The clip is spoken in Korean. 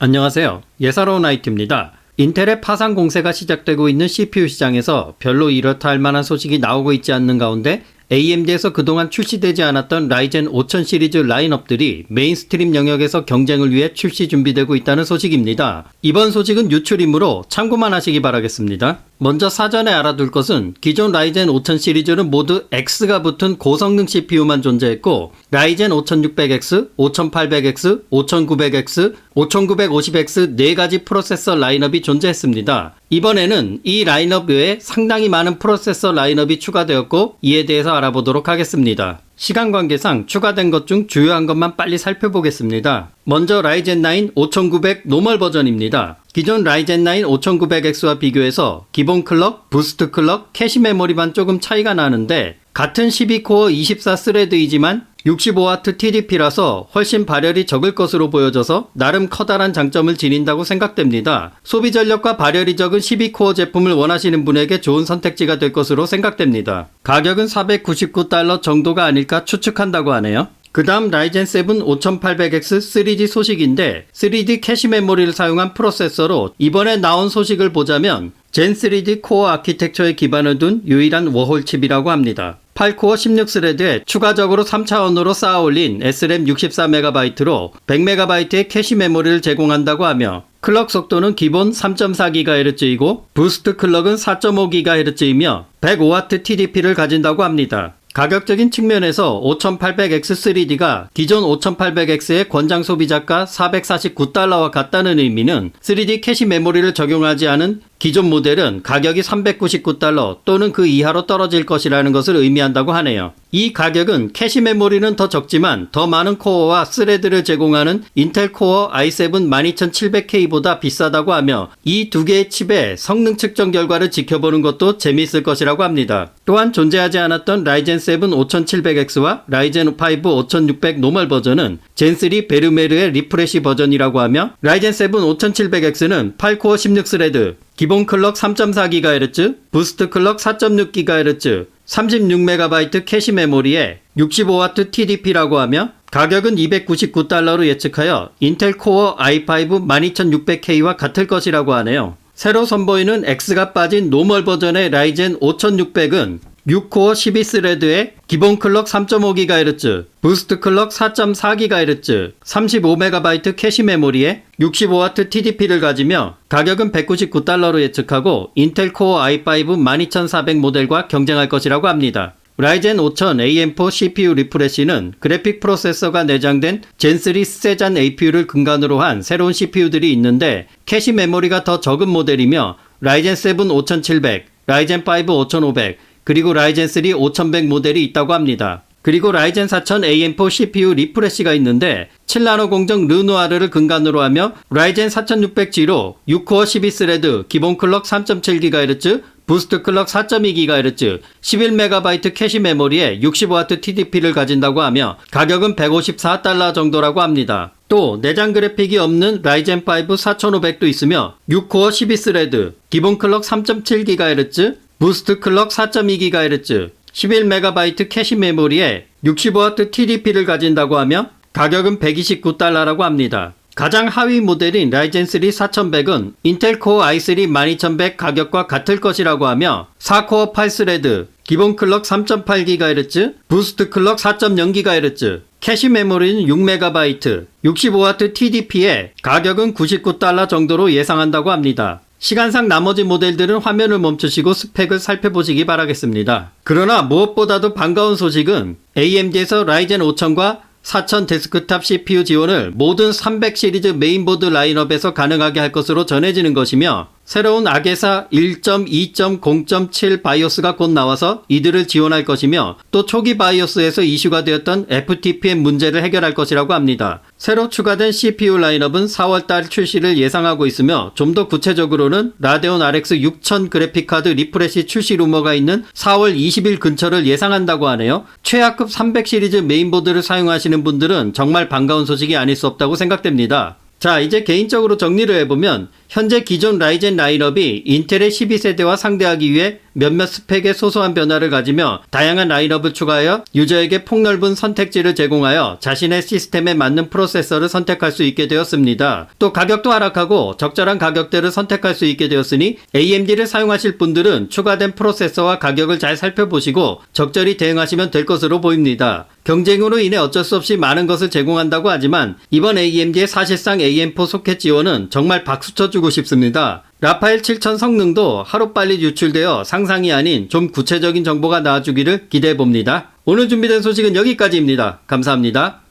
안녕하세요. 예사로운 IT입니다. 인텔의 파산 공세가 시작되고 있는 CPU 시장에서 별로 이렇다 할 만한 소식이 나오고 있지 않는 가운데 AMD에서 그동안 출시되지 않았던 라이젠 5000 시리즈 라인업들이 메인스트림 영역에서 경쟁을 위해 출시 준비되고 있다는 소식입니다. 이번 소식은 유출이므로 참고만 하시기 바라겠습니다. 먼저 사전에 알아둘 것은 기존 라이젠 5000 시리즈는 모두 X가 붙은 고성능 CPU만 존재했고 라이젠 5600X, 5800X, 5900X, 5950X 네 가지 프로세서 라인업이 존재했습니다. 이번에는 이 라인업 외에 상당히 많은 프로세서 라인업이 추가되었고 이에 대해서 알아보도록 하겠습니다. 시간 관계상 추가된 것 중 주요한 것만 빨리 살펴보겠습니다. 먼저 라이젠 9 5900 노멀 버전입니다. 기존 라이젠 9 5900X와 비교해서 기본 클럭, 부스트 클럭, 캐시 메모리만 조금 차이가 나는데 같은 12코어 24 스레드이지만 65W TDP라서 훨씬 발열이 적을 것으로 보여져서 나름 커다란 장점을 지닌다고 생각됩니다. 소비 전력과 발열이 적은 12코어 제품을 원하시는 분에게 좋은 선택지가 될 것으로 생각됩니다. 가격은 499달러 정도가 아닐까 추측한다고 하네요. 그 다음 라이젠 7 5800X 3D 소식인데 3D 캐시 메모리를 사용한 프로세서로 이번에 나온 소식을 보자면 젠 3D 코어 아키텍처에 기반을 둔 유일한 워홀 칩이라고 합니다. 8코어 16스레드에 추가적으로 3차원으로 쌓아 올린 SRAM 64MB로 100MB의 캐시 메모리를 제공한다고 하며 클럭 속도는 기본 3.4GHz이고 부스트 클럭은 4.5GHz이며 105W TDP를 가진다고 합니다. 가격적인 측면에서 5800X3D가 기존 5800X의 권장 소비자가 449달러와 같다는 의미는 3D 캐시 메모리를 적용하지 않은 기존 모델은 가격이 399달러 또는 그 이하로 떨어질 것이라는 것을 의미한다고 하네요. 이 가격은 캐시 메모리는 더 적지만 더 많은 코어와 스레드를 제공하는 인텔 코어 i7 12700K보다 비싸다고 하며 이 두 개의 칩의 성능 측정 결과를 지켜보는 것도 재미있을 것이라고 합니다. 또한 존재하지 않았던 라이젠 7 5700X와 라이젠 5 5600 노멀 버전은 젠3 베르메르의 리프레시 버전이라고 하며 라이젠 7 5700X는 8코어 16스레드, 기본 클럭 3.4GHz, 부스트 클럭 4.6GHz, 36MB 캐시 메모리에 65W TDP라고 하며 가격은 299달러로 예측하여 인텔 코어 i5 12600K와 같을 것이라고 하네요. 새로 선보이는 X가 빠진 노멀 버전의 라이젠 5600은 6코어 12스레드에 기본 클럭 3.5GHz, 부스트 클럭 4.4GHz, 35MB 캐시 메모리에 65W TDP를 가지며 가격은 199달러로 예측하고 인텔 코어 i5 12400 모델과 경쟁할 것이라고 합니다. 라이젠 5000 AM4 CPU 리프레시는 그래픽 프로세서가 내장된 젠3 세잔 APU를 근간으로 한 새로운 CPU들이 있는데 캐시 메모리가 더 적은 모델이며 라이젠 7 5700, 라이젠 5 5500, 그리고 라이젠 3 5100 모델이 있다고 합니다. 그리고 라이젠 4000 AM4 CPU 리프레시가 있는데 7나노 공정 르누아르를 근간으로 하며 라이젠 4600G로 6코어 12스레드, 기본 클럭 3.7GHz, 부스트 클럭 4.2GHz, 11MB 캐시 메모리에 65W TDP를 가진다고 하며 가격은 154달러 정도라고 합니다. 또 내장 그래픽이 없는 라이젠 5 4500도 있으며 6코어 12스레드, 기본 클럭 3.7GHz, 부스트 클럭 4.2GHz, 11MB 캐시 메모리에 65W TDP를 가진다고 하며 가격은 129달러라고 합니다. 가장 하위 모델인 라이젠 3 4100은 인텔 코어 i3 12100 가격과 같을 것이라고 하며 4코어 8스레드, 기본 클럭 3.8GHz, 부스트 클럭 4.0GHz, 캐시 메모리는 6MB, 65W TDP에 가격은 99달러 정도로 예상한다고 합니다. 시간상 나머지 모델들은 화면을 멈추시고 스펙을 살펴보시기 바라겠습니다. 그러나 무엇보다도 반가운 소식은 AMD에서 라이젠 5000과 4000 데스크탑 CPU 지원을 모든 300 시리즈 메인보드 라인업에서 가능하게 할 것으로 전해지는 것이며 새로운 아게사 1.2.0.7 바이오스가 곧 나와서 이들을 지원할 것이며 또 초기 바이오스에서 이슈가 되었던 FTPM 문제를 해결할 것이라고 합니다. 새로 추가된 CPU 라인업은 4월달 출시를 예상하고 있으며 좀 더 구체적으로는 라데온 RX 6000 그래픽카드 리프레시 출시 루머가 있는 4월 20일 근처를 예상한다고 하네요. 최하급 300 시리즈 메인보드를 사용하시는 분들은 정말 반가운 소식이 아닐 수 없다고 생각됩니다. 자, 이제 개인적으로 정리를 해보면 현재 기존 라이젠 라인업이 인텔의 12세대와 상대하기 위해 몇몇 스펙의 소소한 변화를 가지며 다양한 라인업을 추가하여 유저에게 폭넓은 선택지를 제공하여 자신의 시스템에 맞는 프로세서를 선택할 수 있게 되었습니다. 또 가격도 하락하고 적절한 가격대를 선택할 수 있게 되었으니 AMD를 사용하실 분들은 추가된 프로세서와 가격을 잘 살펴보시고 적절히 대응하시면 될 것으로 보입니다. 경쟁으로 인해 어쩔 수 없이 많은 것을 제공한다고 하지만 이번 AMD의 사실상 AM4 소켓 지원은 정말 박수 쳐 주고 싶습니다. 라파엘 7000 성능도 하루빨리 유출되어 상상이 아닌 좀 구체적인 정보가 나와주기를 기대해 봅니다. 오늘 준비된 소식은 여기까지입니다. 감사합니다.